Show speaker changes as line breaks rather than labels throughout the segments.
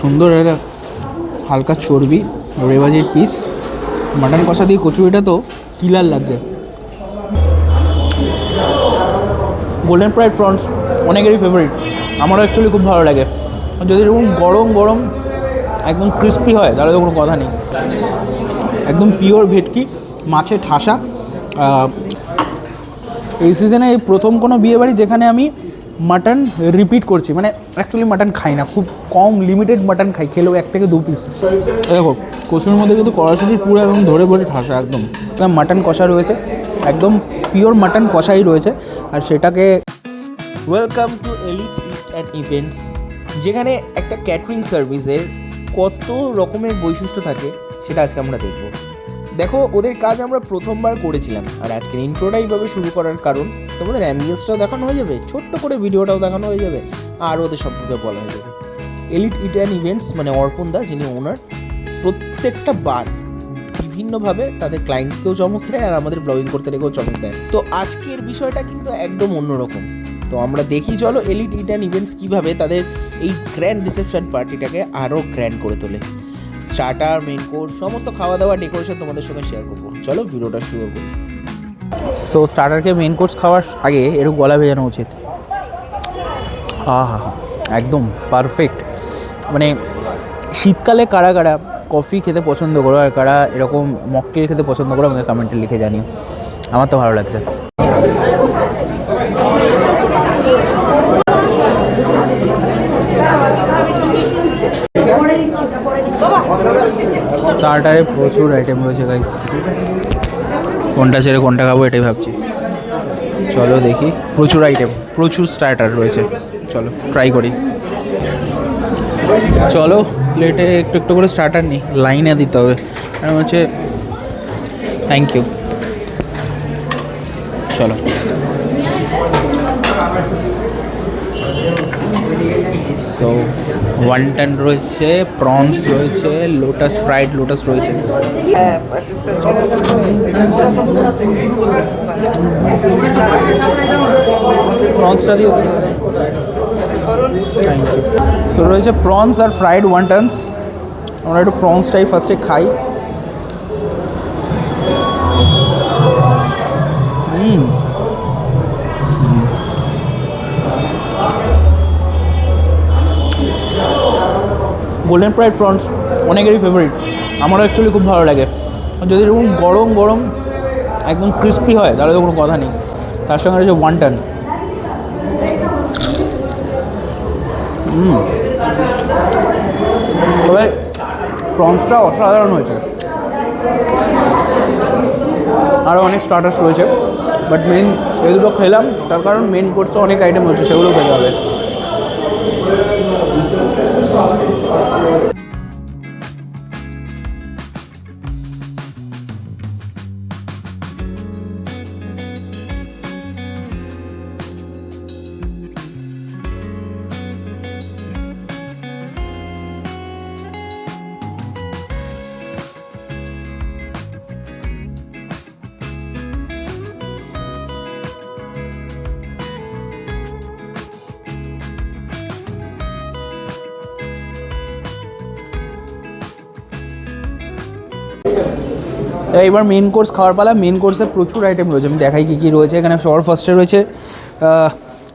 সুন্দর একটা হালকা চর্বি রেবাজির পিস মাটন কষা দিয়ে কচুরিটা তো কিলার লাগছে। গোল্ডেন ফ্রাইড প্রনস অনেকেরই ফেভারিট আমারও অ্যাকচুয়ালি খুব ভালো লাগে। যদি এরকম গরম গরম একদম ক্রিস্পি হয়, তাহলে তো কোনো কথা নেই। একদম পিওর ভেটকি, মাছের ঠাসা। এই সিজনে এই প্রথম কোনো বিয়েবাড়ি যেখানে আমি মাটন রিপিট করছি। মানে অ্যাকচুয়ালি মাটন খাই না, খুব কম লিমিটেড মাটন খাই খেলেও এক থেকে দু পিস দেখো কচুর মধ্যে কিন্তু কড়াশুটির পুরো একদম ধরে ভরে ঠাসা একদম। মাটন কষা রয়েছে। একদম পিওর মাটন কষাই রয়েছে। আর সেটাকে
welcome to elite eat and events যেখানে একটা ক্যাটারিং সার্ভিসের কত রকমের বৈশিষ্ট্য থাকে সেটা আজকে আমরা দেখব। দেখো ওদের কাজ আমরা প্রথমবার করেছিলাম আর আজকের ইন্ট্রোটা এইভাবে শুরু করার কারণ তোমাদের অ্যাম্বিয়েন্সটাও দেখানো হয়ে যাবে ছোট্ট করে ভিডিওটাও দেখানো হয়ে যাবে আর ওদের সম্পর্কে বলা হয়ে যাবে। এলিট ইট অ্যান্ড ইভেন্টস মানে অর্পণ দা, যিনি ওনার প্রত্যেকটা বার বিভিন্নভাবে তাদের ক্লায়েন্টসকেও চমক দেয় আর আমাদের ব্লগিং করতে রেখেও চমক দেয়। তো আজকের বিষয়টা কিন্তু একদম অন্যরকম। তো আমরা দেখি, চলো এলিট ইট অ্যান্ড ইভেন্টস কীভাবে তাদের এই গ্র্যান্ড রিসেপশন পার্টিটাকে আরও গ্র্যান্ড করে তোলে। স্টার্টার মেন কোর্স সমস্ত খাওয়া দাওয়া ডেকোরেশন তোমাদের সঙ্গে শেয়ার করব। চলো, ভিডিওটা শুরু করি।
সো স্টার্টারকে মেন কোর্স খাওয়ার আগে এরকম গলা ভেজানো উচিত। হা হা একদম পারফেক্ট মানে শীতকালে কারা কারা কফি খেতে পছন্দ করো আর কারা এরকম মকটেল খেতে পছন্দ করো আমাকে কমেন্টে লিখে জানিও। আমার তো ভালো লাগছে। স্টার্টারে প্রচুর আইটেম রয়েছে গাইস কোনটা ছেড়ে কোনটা খাব এটাই ভাবছি। চলো দেখি। প্রচুর আইটেম প্রচুর স্টার্টার রয়েছে। চলো ট্রাই করি। চলো প্লেটে একটু একটু করে স্টার্টার নিই। লাইনে দিতে হবে। কারণ হচ্ছে থ্যাংক ইউ চলো। সো ওয়ান ওয়ান্টন রয়েছে প্রনস রয়েছে লোটাস ফ্রাইড লোটাস রয়েছে। প্রনসটা দিও। থ্যাংক ইউ সো রয়েছে প্রনস আর ফ্রাইড ওয়ান্টনস আমরা একটু প্রনসটাই ফার্স্টে খাই গোল্ডেন ফ্রাইড প্রনস অনেকেরই ফেভারিট আমারও অ্যাকচুয়ালি খুব ভালো লাগে। যদি এরকম গরম গরম, একদম ক্রিস্পি হয়, তাহলে তো কোনো কথা নেই। তার সঙ্গে রয়েছে ওয়ান্টন হুম তবে প্রন্সটা অসাধারণ হয়েছে। আরও অনেক স্টার্টার্স রয়েছে বাট মেন এই দুটো খেলাম, তার কারণ মেন কোর্সে অনেক আইটেম রয়েছে সেগুলো খেতে হবে। এইবার মেন কোর্স খাওয়ার পালা মেন কোর্সে প্রচুর আইটেম রয়েছে। আমি দেখাই কী কী রয়েছে। এখানে সবার ফার্স্টে রয়েছে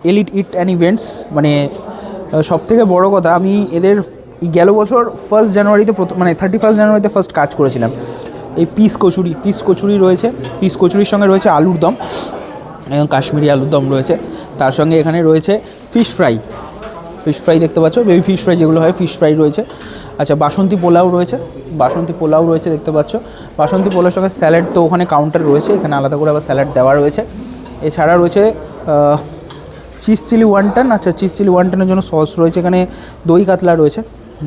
এলিট ইট অ্যান্ড ইভেন্টস মানে সব থেকে বড়ো কথা, আমি এদের গেল বছর ফার্স্ট জানুয়ারিতে প্রথম মানে থার্টি ফার্স্ট জানুয়ারিতে ফার্স্ট কাজ করেছিলাম। এই পিস কচুরি পিস কচুরি রয়েছে, পিস কচুরির সঙ্গে রয়েছে আলুর দম, এবং কাশ্মীরি আলুর দম রয়েছে। তার সঙ্গে এখানে রয়েছে ফিশ ফ্রাই ফিশ ফ্রাই দেখতে পাচ্ছ? বেবি ফিশ ফ্রাই যেগুলো হয় ফিশ ফ্রাই রয়েছে। আচ্ছা বাসন্তী পোলাও রয়েছে। বাসন্তী পোলাও রয়েছে, দেখতে পাচ্ছ। বাসন্তী পোলাওর সঙ্গে স্যালাড তো ওখানে কাউন্টার রয়েছে, এখানে আলাদা করে আবার স্যালাড দেওয়া রয়েছে। এছাড়া রয়েছে চিজ চিলি ওয়ানটান আচ্ছা চিজ চিলি ওয়ানটানের জন্য সস রয়েছে, এখানে দই কাতলা রয়েছে।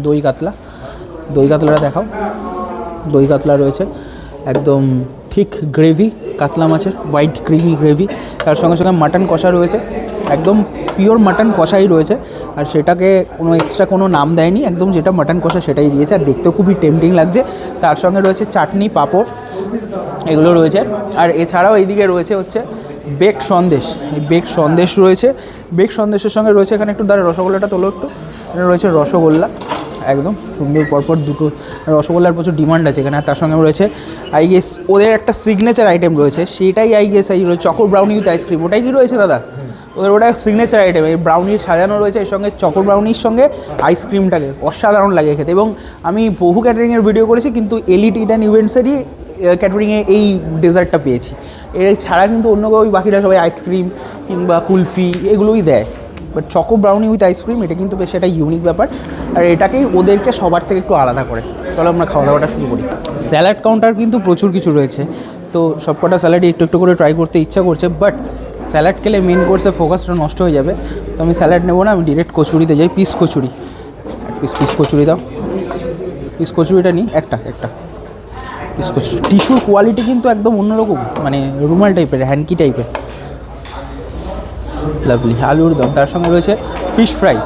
দই কাতলা। দই কাতলাটা দেখাও। দই কাতলা রয়েছে, একদম থিক গ্রেভি কাতলা মাছের হোয়াইট ক্রিমি গ্রেভি তার সঙ্গে সঙ্গে মাটন কষা রয়েছে। একদম পিওর মাটন কষাই রয়েছে। আর সেটাকে কোনো এক্সট্রা কোনো নাম দেয়নি, একদম যেটা মাটন কষা সেটাই দিয়েছে। আর দেখতেও খুবই টেম্পটিং লাগছে। তার সঙ্গে রয়েছে চাটনি পাঁপড়, এগুলো রয়েছে। আর এছাড়াও এইদিকে রয়েছে হচ্ছে বেক সন্দেশ। এই বেক সন্দেশ রয়েছে। বেক সন্দেশের সঙ্গে রয়েছে এখানে একটু দাঁড়া রসগোল্লাটা তোলো একটু। এখানে রয়েছে রসগোল্লা। একদম সুন্দর পরপর দুটো রসগোল্লার প্রচুর ডিমান্ড আছে এখানে। আর তার সঙ্গে রয়েছে আই গেস ওদের একটা সিগনেচার আইটেম রয়েছে। সেটাই আই গেস এই choco brownie with ice cream ওটাই কি রয়েছে দাদা? ওদের ওটা সিগনেচার আইটেম এই ব্রাউনির সাজানো রয়েছে, এর সঙ্গে চকো ব্রাউনির সঙ্গে আইসক্রিমটাকে অসাধারণ লাগে খেতে। এবং আমি বহু ক্যাটারিংয়ের ভিডিও করেছি, কিন্তু এলিট ইডান ইভেন্টসেরই ক্যাটারিংয়ে এই ডেজার্টটা পেয়েছি। এর ছাড়া কিন্তু অন্য কেউ বাকিরা সবাই আইসক্রিম কিংবা কুলফি এগুলোই দেয়। But choco brownie with ice cream এটা কিন্তু বেশ একটা ইউনিক ব্যাপার। আর এটাকেই ওদেরকে সবার থেকে একটু আলাদা করে। চলো আমরা খাওয়া দাওয়াটা শুরু করি। স্যালাড কাউন্টার কিন্তু প্রচুর কিছু রয়েছে। তো সবকটা স্যালাডই একটু একটু করে ট্রাই করতে ইচ্ছা করছে বাট স্যালাড খেলে মেন কোর্সে ফোকাসটা নষ্ট হয়ে যাবে। তো আমি স্যালাড নেব না, আমি ডিরেক্ট কচুরিতে যাই piece kachori. Piece piece kachori দাও। পিস কচুরিটা নিই একটা একটা। পিস কচুরি টিস্যুর কোয়ালিটি কিন্তু একদম অন্যরকম মানে রুমাল টাইপের হ্যান্ডকি টাইপের লাভলি আলুর দম। তার সঙ্গে রয়েছে ফিশ ফ্রাই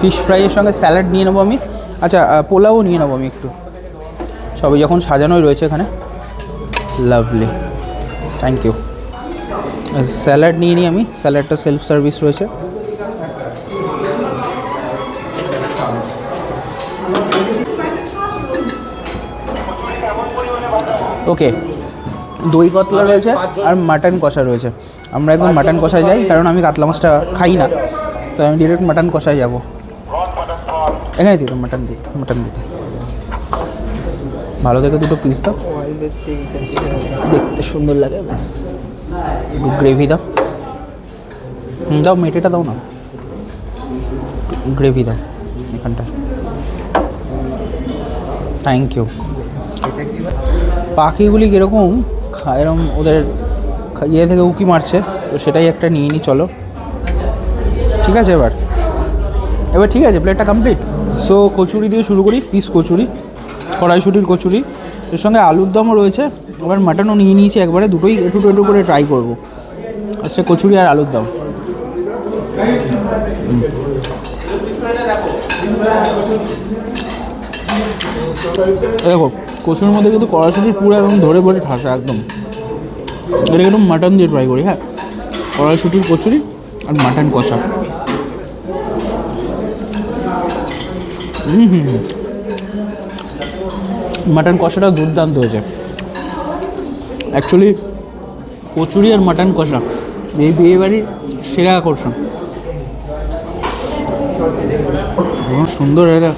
ফিশ ফ্রাইয়ের সঙ্গে স্যালাড নিয়ে নেব আমি। আচ্ছা পোলাও নিয়ে নেব আমি একটু। সবই যখন সাজানোই রয়েছে এখানে। লাভলি থ্যাংক ইউ স্যালাড নিয়ে নিই আমি। স্যালাডটা সেলফ সার্ভিস রয়েছে। ওকে দই কতলা রয়েছে আর মাটন কষা রয়েছে। আমরা একদম মাটন কষায় যাই, কারণ আমি কাতলা মাছটা খাই না। তো আমি ডিরেক্ট মাটন কষায় যাব। এখানে দিতে মাটন দিতে মাটন দিতে। ভালো থেকে দুটো পিস দাও। দেখতে সুন্দর লাগে ব্যাস। গ্রেভি দাও। দাও মেটেটা দাও না। গ্রেভি দাও এখানটা। থ্যাংক ইউ পাখিগুলি কীরকম? এরম ওদের ইয়ে থেকে উকি মারছে তো সেটাই একটা নিয়ে নিই চলো। ঠিক আছে এবার। এবার ঠিক আছে প্লেটটা কমপ্লিট সো কচুরি দিয়ে শুরু করি পিস কচুরি কড়াইশুটির কচুরি। এর সঙ্গে আলুর দমও রয়েছে। আবার মাটনও নিয়ে নিয়েছি, একবারে দুটোই একটু একটু করে ট্রাই করব। আচ্ছা কচুরি আর আলুর দম। দেখো, কচুরির মধ্যে কিন্তু কড়াইশুটির পুরো এবং ধরে ধরে ঠাসা একদম। এটা একদম মাটন দিয়ে ট্রাই করি হ্যাঁ? কড়াইশুটির কচুরি আর মাটন কষা। হুম হুম হুম। মাটন কষাটা দুর্দান্ত হয়েছে। অ্যাকচুয়ালি কচুরি আর মাটন কষা। এই বিয়ে বাড়ির সেরা আকর্ষণ। সুন্দর এটা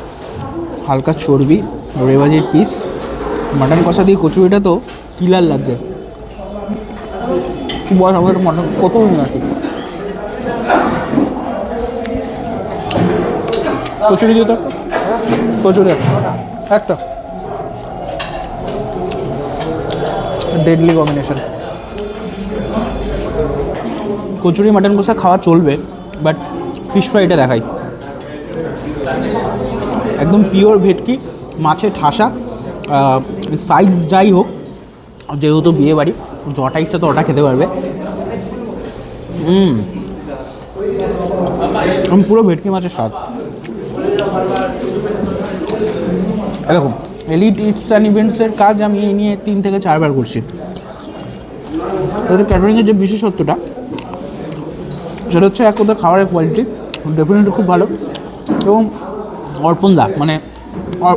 হালকা চর্বি রেবাজির পিস মাটন কষা দিয়ে কচুরিটা তো কিলার লাগছে। বল আমাদের মাটন কত কচুরি দিয়ে তো? কচুরি। একটা। ডেডলি কম্বিনেশন কচুরি মাটন কষা খাওয়া চলবে বাট ফিশ ফ্রাইটা দেখাই। একদম পিওর ভেটকি, মাছে ঠাসা সাইজ যাই হোক, যেহেতু বিয়ে বাড়ি, যটা ইচ্ছা তো ওটা খেতে পারবে। পুরো ভেটকি মাছের স্বাদ। এরকম। এলিট ইটস অ্যান্ড ইভেন্টসের কাজ আমি এই নিয়ে তিন থেকে চারবার করছি। ওদের ক্যাটারিংয়ের যে বিশেষত্বটা, সেটা হচ্ছে এক ওদের খাবারের কোয়ালিটি ডেফিনেটলি খুব ভালো। এবং অর্পণ দা মানে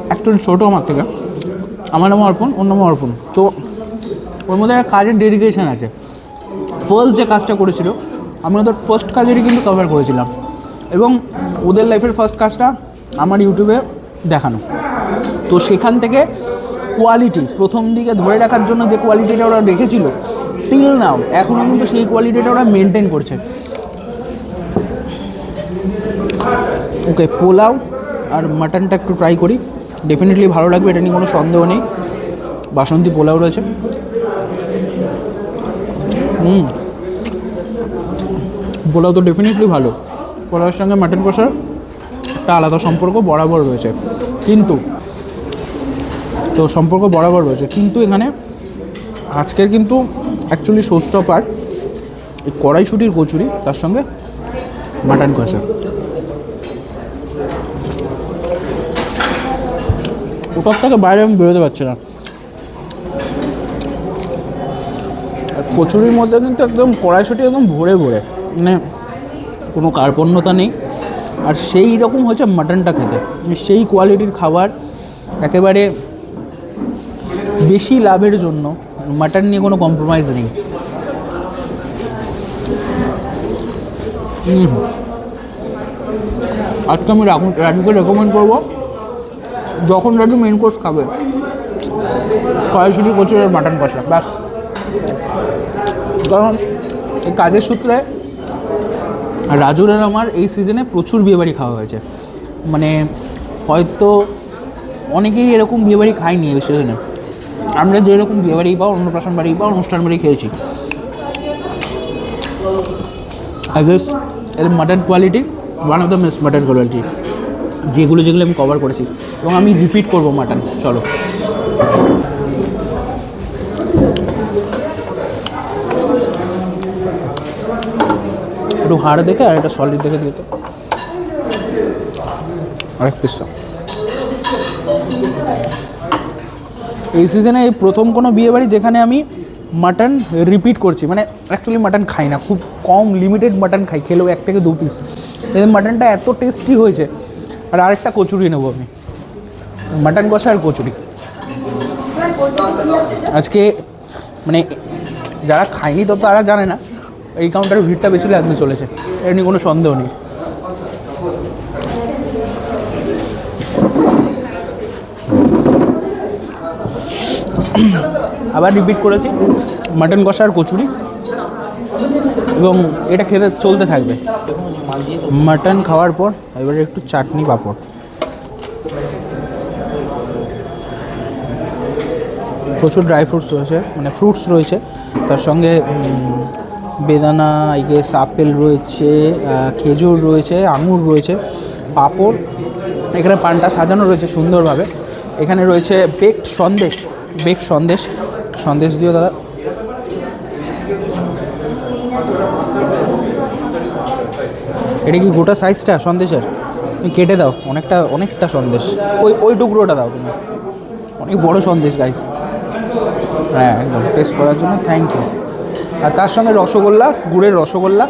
অ্যাকচুয়ালি ছোটো আমার থেকে, আমার নাম অর্পণ, ওর নাম অর্পণ। তো ওর মধ্যে একটা কাজের ডেডিকেশন আছে। ফার্স্ট যে কাজটা করেছিল, আমি ওদের ফার্স্ট কাজেরই কিন্তু কভার করেছিলাম। এবং ওদের লাইফের ফার্স্ট কাজটা আমার ইউটিউবে দেখানো। তো সেখান থেকে কোয়ালিটি প্রথম দিকে ধরে রাখার জন্য যে কোয়ালিটিটা ওরা রেখেছিল টিল নাও এখনও কিন্তু সেই কোয়ালিটিটা ওরা মেনটেন করছে। ওকে পোলাও আর মাটনটা একটু ট্রাই করি। ডেফিনেটলি ভালো লাগবে, এটা নিয়ে কোনো সন্দেহ নেই। বাসন্তী পোলাও রয়েছে। হুম। পোলাও তো ডেফিনেটলি ভালো। পোলাওয়ের সঙ্গে মাটন কষার একটা আলাদা সম্পর্ক বরাবর রয়েছে। কিন্তু তো সম্পর্ক বরাবর রয়েছে। কিন্তু এখানে আজকের কিন্তু অ্যাকচুয়ালি শোস্টপার এই কড়াইশুটির কচুরি, তার সঙ্গে মাটন কষা। ওটার থেকে বাইরে আমি বেরোতে পারছি না। কচুরির মধ্যে কিন্তু একদম কড়াইশুটি একদম ভরে ভরে মানে কোনো কার্পণ্যতা নেই। আর সেই রকম হচ্ছে মাটনটা খেতে। সেই কোয়ালিটির খাবার একেবারে বেশি লাভের জন্য মাটন নিয়ে কোনো কম্প্রোমাইজ নেই। আজকে আমি রাজুকে রেকমেন্ড করব, যখন রাজু মেন কোর্স খাবে, কড়াইশুটি কচুরের মাটন কষা, ব্যাস। কারণ এই কাজের সূত্রে রাজুর আর আমার এই সিজনে প্রচুর বিয়েবাড়ি খাওয়া হয়েছে। মানে হয়তো অনেকেই এরকম বিয়েবাড়ি খায়নি এই সিজনে আমরা যেরকম বিয়ে বাড়ি বা অন্নপ্রাশন বাড়ি বা অনুষ্ঠান বাড়ি খেয়েছি। গেস এর mutton quality one of the best mutton quality যেগুলো যেগুলো আমি কভার করেছি। এবং আমি রিপিট করব মাটন চলো। একটু হাড় দেখে আর একটা সলিড দেখে দিতে আরেক পিস এই সিজনে এই প্রথম কোনো বিয়ে বাড়ি যেখানে আমি মাটন রিপিট করছি মানে অ্যাকচুয়ালি মাটন খাই না, খুব কম লিমিটেড মাটন খাই, খেলেও এক থেকে দু পিস এদের মাটনটা এত টেস্টি হয়েছে, আর আরেকটা কচুরি নেব আমি। মাটন কষা আর কচুরি। আজকে মানে যারা খায়নি তো তারা জানে না, এই কাউন্টারের ভিড়টা বেশি লাগতে চলেছে, এর নিয়ে কোনো সন্দেহ নেই। আবার রিপিট করেছি মাটন কষা আর কচুরি। এবং এটা খেতে চলতে থাকবে। মাটন খাওয়ার পর এবারে একটু চাটনি পাঁপড়। প্রচুর ড্রাই ফ্রুটস রয়েছে মানে ফ্রুটস রয়েছে। তার সঙ্গে বেদানা গেস আপেল রয়েছে খেজুর রয়েছে, আঙুর রয়েছে, পাঁপড়। এখানে পানটা সাজানো রয়েছে সুন্দরভাবে। এখানে রয়েছে বেকড সন্দেশ। বেকড সন্দেশ সন্দেশ দিও দাদা। এটা কি গোটা সাইজটা সন্দেশের? তুমি কেটে দাও, অনেকটা অনেকটা সন্দেশ। ওই ওই টুকরোটা দাও তুমি। অনেক বড় সন্দেশ গাইস হ্যাঁ একদম। টেস্ট করার জন্য থ্যাংক ইউ আর তার সঙ্গে রসগোল্লা, গুড়ের রসগোল্লা।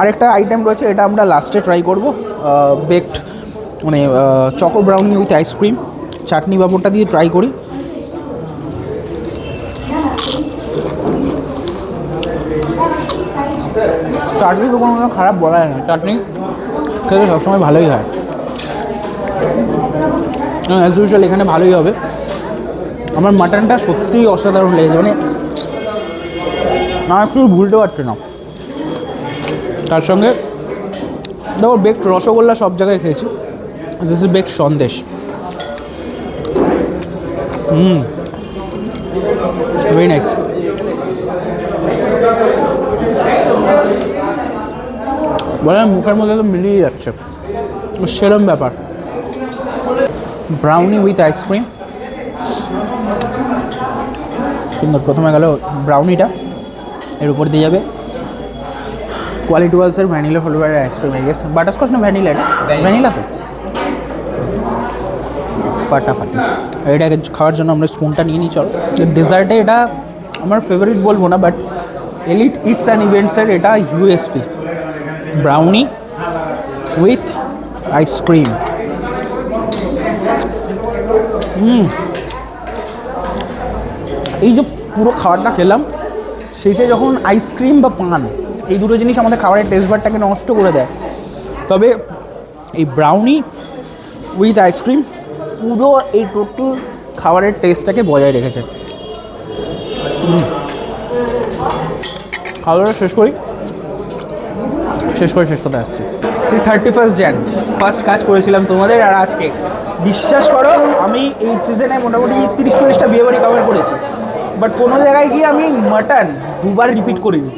আরেকটা আইটেম রয়েছে, এটা আমরা লাস্টে ট্রাই করব। বেকড মানে choco brownie with ice cream চাটনি বাবরটা দিয়ে ট্রাই করি। চাটনি তো কোনো খারাপ বলা যায় না। চাটনি খেতে সবসময় ভালোই হয়। অ্যাজ ইউজুয়াল এখানে ভালোই হবে। আমার মাটনটা সত্যিই অসাধারণ লেগেছে। মানে না একটু ভুলতে পারছে না। তার সঙ্গে দেখো বেকড রসগোল্লা সব জায়গায় খেয়েছি। This is baked sandesh. Hmm. Very nice বলে মুখের মধ্যে তো মিলিয়ে যাচ্ছে। সেরম ব্যাপার। ব্রাউনি উইথ আইসক্রিম সুন্দর প্রথমে গেল ব্রাউনিটা এর উপর দিয়ে যাবে। কোয়ালিটি ওয়ালসের ভ্যানিলা ফ্লেভারের আইসক্রিম হয়ে গেছে বাটারস্কচ না ভ্যানিলা ভ্যানিলা তো? ফাটাফাটি। এটাকে খাওয়ার জন্য আমরা স্পুনটা নিয়ে নিই, চলো। ডেজার্টে এটা আমার ফেভারিট বলব না বাট এলিট ইটস অ্যান্ড ইভেন্টসের এটা ইউএসপি ব্রাউনি উইথ আইসক্রিম এই যে পুরো খাবারটা খেলাম, শেষে যখন আইসক্রিম বা পান, এই দুটো জিনিস আমাদের খাবারের টেস্ট বারটাকে নষ্ট করে দেয়। তবে এই ব্রাউনি উইথ আইসক্রিম পুরো এই টোটাল খাবারের টেস্টটাকে বজায় রেখেছে। খাওয়া শেষ করি? শেষ করে শেষ করতে আসছি। সেই থার্টি ফার্স্ট জ্যান ফার্স্ট কাজ করেছিলাম তোমাদের আর আজকে। বিশ্বাস করো, আমি এই সিজনে মোটামুটি তিরিশ চল্লিশটা বিয়েবাড়ি কভার করেছি। বাট কোনো জায়গায় গিয়ে আমি মাটন দুবার রিপিট করিনি।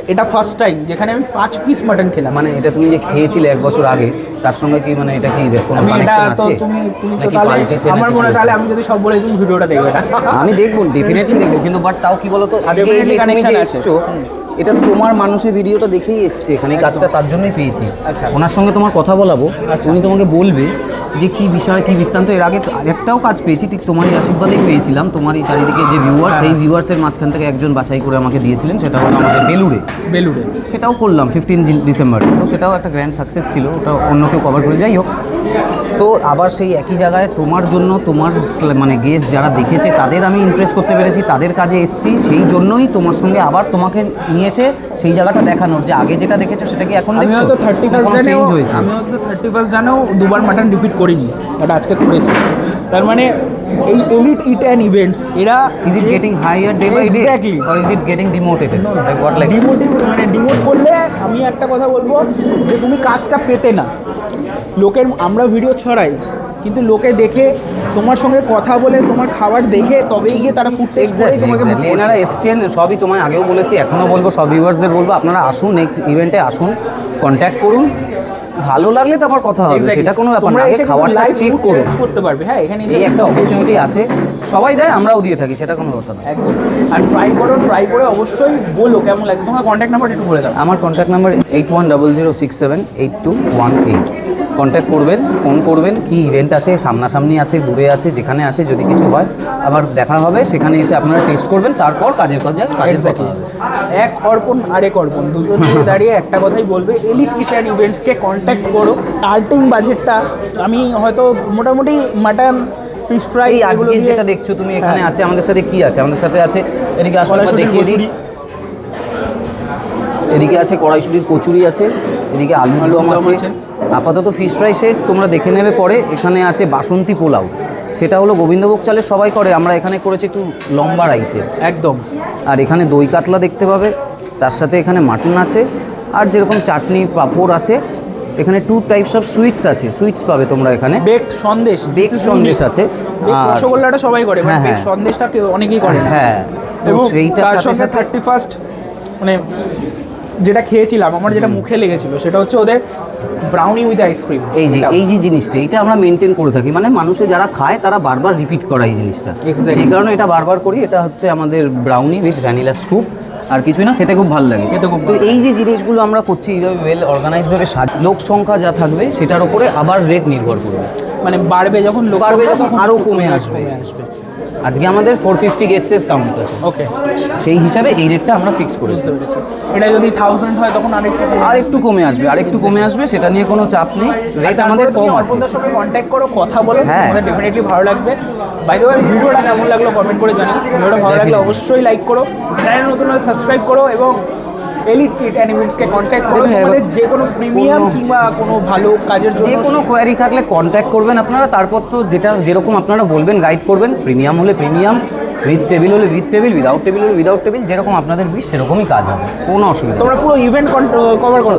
এটা- এটা ফার্স্ট টাইম যেখানে আমি পাঁচ পিস মাটন খেলাম।
মানে এটা তুমি যে খেয়েছিলে এক বছর আগে তার সঙ্গে কি মানে এটা কি কোনো
আমি এটা
কানেকশন আছে?
তুমি তুমি তো তাহলে আমার মনে হয় তাহলে আমি যদি সব বলে তুমি ভিডিওটা দেখবে না
আমি দেখব ডেফিনেটলি দেখব। কিন্তু বাট তাও কি বলতো আজকে এই যে
কানেকশন আছে।
এটা তোমার মানুষের ভিডিওটা দেখেই এসছে এখানে। কাজটা তার জন্যই পেয়েছি।
আচ্ছা।
ওনার সঙ্গে তোমার কথা বলাবো। উনি তোমাকে বলবে যে কি বিষয় কি বৃত্তান্ত। এর আগে তো আরেকটাও কাজ পেয়েছি ঠিক তোমারই আশীর্বাদেই পেয়েছিলাম। তোমার এই চারিদিকে যে ভিউয়ার সেই ভিউয়ার্সের মাঝখান থেকে একজন বাছাই করে আমাকে দিয়েছিলেন। সেটা হলো আমাদের বেলুড়ে।
বেলুড়ে।
সেটাও করলাম ফিফটিন ডিসেম্বর। তো সেটাও একটা গ্র্যান্ড সাকসেস ছিল। ওটা অন্য কেউ কভার করে। যাই হোক তো আবার সেই একই জায়গায় তোমার জন্য তোমার মানে গেস্ট যারা দেখেছে তাদের আমি ইমপ্রেস করতে পেরেছি তাদের কাজে এসেছি সেই জন্যই তোমার সঙ্গে আবার তোমাকে নিয়ে এসে সেই জায়গাটা দেখানোর যে আগে যেটা দেখেছ সেটা কি এখন
আমি
দেখছ?
হয়তো থার্টি ফার্স্ট
চেঞ্জ হয়েছে?
আমি হয়তো থার্টি ফার্স্ট জানেও দুবার মাটন রিপিট করিনি বাট আজকে করেছি। তার মানে এই এলিট ইট অ্যান্ড ইভেন্টস এরা
is it getting higher day by day
Exactly.
Or is it getting demotivated like what like
demotive মানে ডিমোট করলে আমি একটা কথা বলব যে তুমি কাজটা পেতে না। লোকের আমরা ভিডিও ছড়াই কিন্তু লোকে দেখে তোমার সঙ্গে কথা বলে তোমার খাবার দেখে তবেই গিয়ে তারা ফুড টেস্ট করে তোমাকে।
এনারা এসছেন সবই তোমায় আগেও বলেছি এখনও বলব সব ভিউয়ার্সদের বলব আপনারা আসুন নেক্সট ইভেন্টে আসুন কন্ট্যাক্ট করুন ভালো লাগলে তারপর কথা হবে সেটা কোনো ব্যাপার না আগে
এসে
খাবারটা চেক করুন।
করতে পারবে হ্যাঁ এখানে
এই একটা অপরচুনিটি আছে সবাই দেয় আমরাও দিয়ে থাকি সেটা কোনো কথা না।
একদম। আর ট্রাই করো ট্রাই করে অবশ্যই বলো কেমন লাগছে? তোমার কন্ট্যাক্ট নাম্বার একটু বলে দাও।
আমার contact number eight one double zero six seven eight two one eight contact করবেন ফোন করবেন কি ইভেন্ট আছে সামনাসামনি আছে দূরে আছে যেখানে আছে যদি কিছু হয় আবার দেখা হবে সেখানে এসে আপনারা টেস্ট করবেন তারপর কাজের কাজে কাজের কথা হবে।
এক অর্পণ আর এক অর্পণ দুজন দাঁড়িয়ে একটা কথাই বলবে এলিট অ্যান্ড ইভেন্টসকে কন্ট্যাক্ট করো। স্টার্টিং বাজেটটা আমি হয়তো মোটামুটি মাটন ফিশ ফ্রাই
আজকে যেটা দেখছ তুমি এখানে আছে আমাদের সাথে কি আছে? আমাদের সাথে আছে এদিকে আসলে দেখিয়ে দিই। এদিকে আছে কড়াইশুটির কচুরি আছে। এদিকে আলুর দম আছে। আপাতত ফিশ ফ্রাই শেষ তোমরা দেখে নেবে পরে। এখানে আছে বাসন্তী পোলাও। সেটা হলো গোবিন্দভোগ চালের সবাই করে। আমরা এখানে করেছি একটু লম্বা রাইসের
একদম।
আর এখানে দই কাতলা দেখতে পাবে। তার সাথে এখানে মাটন আছে। আর যেরকম চাটনি পাঁপড় আছে এখানে টু টাইপস অফ সুইটস আছে। সুইটস পাবে তোমরা এখানে।
বেকড সন্দেশ।
বেক সন্দেশ আছে। আর
রসগোল্লাটা সবাই করে
হ্যাঁ, হ্যাঁ।
সন্দেশটা অনেকেই করে
হ্যাঁ। তো
সেইটা
সাথে
সঙ্গে
সাথে
থার্টি ফার্স্ট মানে যেটা খেয়েছিলাম আমার যেটা মুখে লেগেছিল সেটা হচ্ছে ওদের ব্রাউনি উইথ আইসক্রিম
এই যে এই যে জিনিসটা এটা আমরা মেনটেন করে থাকি। মানে মানুষে যারা খায় তারা বারবার রিপিট করা এই জিনিসটা. সেই কারণে এটা বারবার করি এটা হচ্ছে আমাদের ব্রাউনি উইথ ভ্যানিলা স্কুপ আর কিছুই না খেতে খুব ভালো লাগে।
খেতে খুব
তো এই যে জিনিসগুলো আমরা করছি এইভাবে ওয়েল অর্গানাইজভাবে সাজ লোক সংখ্যা যা থাকবে সেটার উপরে আবার রেট নির্ভর করবে।
মানে বাড়বে যখন লোক
বাড়বে যখন
তখন
আরও কমে আসবে।
কমে আসবে।
আজকে আমাদের ফোর ফিফটি গেটসের কাউন্ট আছে।
ওকে
সেই হিসাবে এই রেটটা আমরা ফিক্স করেছি।
এটা যদি থাউজেন্ড হয় তখন আরেকটু
আর একটু কমে আসবে আর একটু কমে আসবে সেটা নিয়ে কোনো চাপ নেই। রেট আমাদের কম আছে।
অর্পণদার সঙ্গে কন্ট্যাক্ট করো কথা বলো।
হ্যাঁ।
আমাদের ডেফিনেটলি ভালো লাগবে। বাই দ্য ওয়ে ভিডিওটা কেমন লাগল কমেন্ট করে জানাও। ভিডিওটা ভালো লাগলে অবশ্যই লাইক করো। চ্যানেল নতুন হলে সাবস্ক্রাইব করো এবং এলিট কিট অ্যানিমেন্টসকে কন্ট্যাক্ট করো
Definitely.
তোমাদের যে কোনো প্রিমিয়াম কিংবা কোনো ভালো কাজের
যে কোনো কোয়ারি থাকলে কন্ট্যাক্ট করবেন আপনারা তারপর তো যেটা যেরকম আপনারা বলবেন গাইড করবেন প্রিমিয়াম হলে প্রিমিয়াম উইথ টেবিল হলে উইথ টেবিল উইদাউট টেবিল হলে উইদাউট টেবিল যেরকম আপনাদের উইশ সেরকমই কাজ হবে কোনো অসুবিধা
তোমরা পুরো ইভেন্ট কভার করো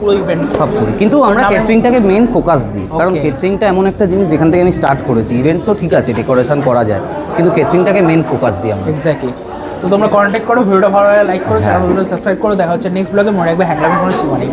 পুরো ইভেন্ট
সব করি। কিন্তু আমরা ক্যাটারিংটাকে মেন ফোকাস দিই কারণ. ক্যাটারিংটা এমন একটা জিনিস যেখান থেকে আমি স্টার্ট করেছি। ইভেন্ট তো ঠিক আছে ডেকোরেশন করা যায় কিন্তু ক্যাটারিংটাকে মেন ফোকাস দিই আমরা।
এক্স্যাক্টলি তো তোমরা কন্ট্যাক্ট করো, ভিডিওটা ভালো লাগে লাইক করো চ্যানেল সাবস্ক্রাইব করো, দেখা হচ্ছে নেক্সট ব্লগে মনে রাখবে হ্যাংলামের কোনো সীমা নেই